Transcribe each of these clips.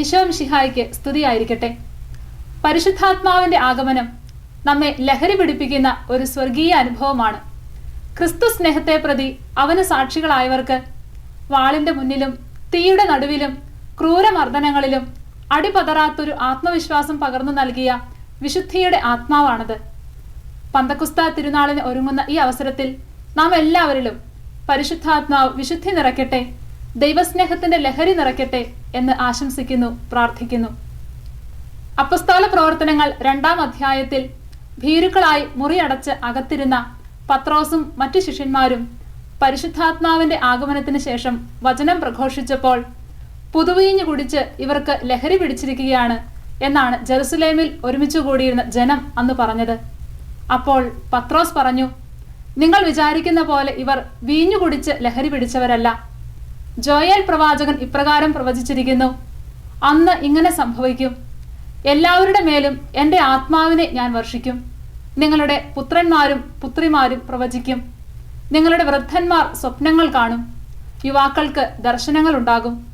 ഈശോ ശിഹായിക്ക് സ്തുതിയായിരിക്കട്ടെ. പരിശുദ്ധാത്മാവിന്റെ ആഗമനം നമ്മെ ലഹരി പിടിപ്പിക്കുന്ന ഒരു സ്വർഗീയ അനുഭവമാണ്. ക്രിസ്തു സ്നേഹത്തെ പ്രതി അവന് സാക്ഷികളായവർക്ക് വാളിന്റെ മുന്നിലും തീയുടെ നടുവിലും ക്രൂരമർദ്ദനങ്ങളിലും അടിപതറാത്തൊരു ആത്മവിശ്വാസം പകർന്നു നൽകിയ വിശുദ്ധിയുടെ ആത്മാവാണത്. പന്തക്കുസ്ത തിരുനാളിന് ഒരുങ്ങുന്ന ഈ അവസരത്തിൽ നാം എല്ലാവരിലും പരിശുദ്ധാത്മാവ് വിശുദ്ധി നിറയ്ക്കട്ടെ. ദൈവസ്നേഹത്തിന്റെ ലഹരി നിറയ്ക്കട്ടെ എന്ന് ആശംസിക്കുന്നു പ്രാർത്ഥിക്കുന്നു. അപ്പസ്തോല പ്രവർത്തനങ്ങൾ രണ്ടാം അധ്യായത്തിൽ ഭീരുക്കളായി മുറിയടച്ച് അകത്തിരുന്ന പത്രോസും മറ്റു ശിഷ്യന്മാരും പരിശുദ്ധാത്മാവിന്റെ ആഗമനത്തിന് ശേഷം വചനം പ്രഘോഷിച്ചപ്പോൾ പുതുവീഞ്ഞു കുടിച്ച് ഇവർക്ക് ലഹരി പിടിച്ചിരിക്കുകയാണ് എന്നാണ് ജെറുസലേമിൽ ഒരുമിച്ച് കൂടിയിരുന്ന ജനം അന്ന് പറഞ്ഞത്. അപ്പോൾ പത്രോസ് പറഞ്ഞു നിങ്ങൾ വിചാരിക്കുന്ന പോലെ ഇവർ വീഞ്ഞു കുടിച്ച് ലഹരി പിടിച്ചവരല്ല. ജോയൽ പ്രവാചകൻ ഇപ്രകാരം പ്രവചിച്ചിരിക്കുന്നു. അന്ന് ഇങ്ങനെ സംഭവിക്കും. എല്ലാവരുടെ മേലും എന്റെ ആത്മാവിനെ ഞാൻ വർഷിക്കും. നിങ്ങളുടെ പുത്രന്മാരും പുത്രിമാരും പ്രവചിക്കും. നിങ്ങളുടെ വൃദ്ധന്മാർ സ്വപ്നങ്ങൾ കാണും. യുവാക്കൾക്ക് ദർശനങ്ങൾ ഉണ്ടാകും.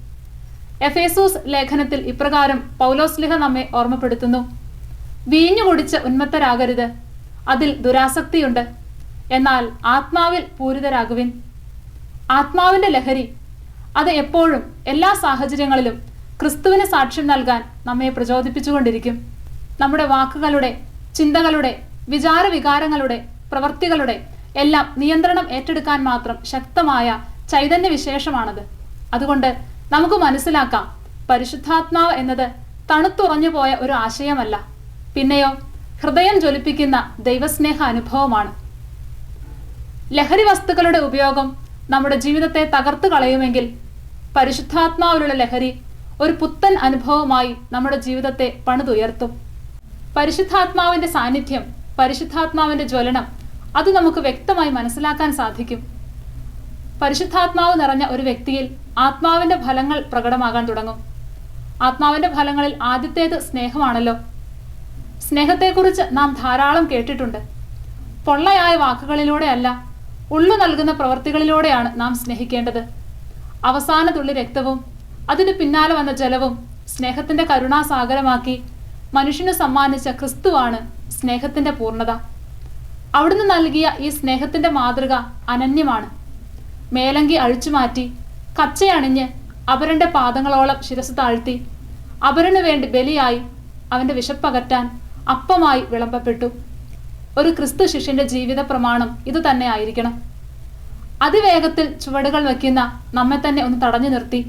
എഫേസൂസ് ലേഖനത്തിൽ ഇപ്രകാരം പൗലോസ്ലിഹ നമ്മെ ഓർമ്മപ്പെടുത്തുന്നു. വീഞ്ഞു കുടിച്ച് ഉന്മത്തരാകരുത്. അതിൽ ദുരാസക്തിയുണ്ട്. എന്നാൽ ആത്മാവിൽ പൂരിതരാകുവിൻ. ആത്മാവിന്റെ ലഹരി അത് എപ്പോഴും എല്ലാ സാഹചര്യങ്ങളിലും ക്രിസ്തുവിന് സാക്ഷ്യം നൽകാൻ നമ്മെ പ്രചോദിപ്പിച്ചുകൊണ്ടിരിക്കും. നമ്മുടെ വാക്കുകളുടെ ചിന്തകളുടെ വിചാരവികാരങ്ങളുടെ പ്രവർത്തികളുടെ എല്ലാം നിയന്ത്രണം ഏറ്റെടുക്കാൻ മാത്രം ശക്തമായ ചൈതന്യ വിശേഷമാണത്. അതുകൊണ്ട് നമുക്ക് മനസ്സിലാക്കാം പരിശുദ്ധാത്മാവ് എന്നത് തണുത്തുറഞ്ഞു പോയ ഒരു ആശയമല്ല. പിന്നെയോ ഹൃദയം ജ്വലിപ്പിക്കുന്ന ദൈവസ്നേഹ അനുഭവമാണ്. ലഹരി വസ്തുക്കളുടെ ഉപയോഗം നമ്മുടെ ജീവിതത്തെ തകർത്തു കളയുമെങ്കിൽ പരിശുദ്ധാത്മാവിലുള്ള ലഹരി ഒരു പുത്തൻ അനുഭവമായി നമ്മുടെ ജീവിതത്തെ പണിതുയർത്തും. പരിശുദ്ധാത്മാവിന്റെ സാന്നിധ്യം പരിശുദ്ധാത്മാവിന്റെ ജ്വലനം അത് നമുക്ക് വ്യക്തമായി മനസ്സിലാക്കാൻ സാധിക്കും. പരിശുദ്ധാത്മാവ് നിറഞ്ഞ ഒരു വ്യക്തിയിൽ ആത്മാവിന്റെ ഫലങ്ങൾ പ്രകടമാകാൻ തുടങ്ങും. ആത്മാവിന്റെ ഫലങ്ങളിൽ ആദ്യത്തേത് സ്നേഹമാണല്ലോ. സ്നേഹത്തെക്കുറിച്ച് നാം ധാരാളം കേട്ടിട്ടുണ്ട്. പൊള്ളയായ വാക്കുകളിലൂടെയല്ല ഉള്ളു നൽകുന്ന പ്രവർത്തികളിലൂടെയാണ് നാം സ്നേഹിക്കേണ്ടത്. അവസാന തുള്ളി രക്തവും അതിന് പിന്നാലെ വന്ന ജലവും സ്നേഹത്തിന്റെ കരുണാസാഗരമാക്കി മനുഷ്യന് സമ്മാനിച്ച ക്രിസ്തുവാണ് സ്നേഹത്തിന്റെ പൂർണത. അവിടുന്ന് നൽകിയ ഈ സ്നേഹത്തിന്റെ മാതൃക അനന്യമാണ്. മേലങ്കി അഴിച്ചുമാറ്റി കച്ചയണിഞ്ഞ് അവരന്റെ പാദങ്ങളോളം ശിരസ് താഴ്ത്തി അപരന് വേണ്ടി ബലിയായി അവന്റെ വിശപ്പകറ്റാൻ അപ്പമായി വിളമ്പപ്പെട്ടു. ഒരു ക്രിസ്തു ശിഷ്യന്റെ ജീവിത പ്രമാണം ഇതുതന്നെ ആയിരിക്കണം. അതിവേഗത്തിൽ ചുവടുകൾ വയ്ക്കുന്ന നമ്മെ തന്നെ ഒന്ന് തടഞ്ഞു നിർത്തി.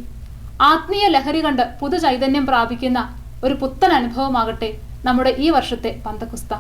ആത്മീയ ലഹരി കണ്ട് പുതു ചൈതന്യം പ്രാപിക്കുന്ന ഒരു പുത്തൻ അനുഭവമാകട്ടെ നമ്മുടെ ഈ വർഷത്തെ പന്തക്കുസ്ത.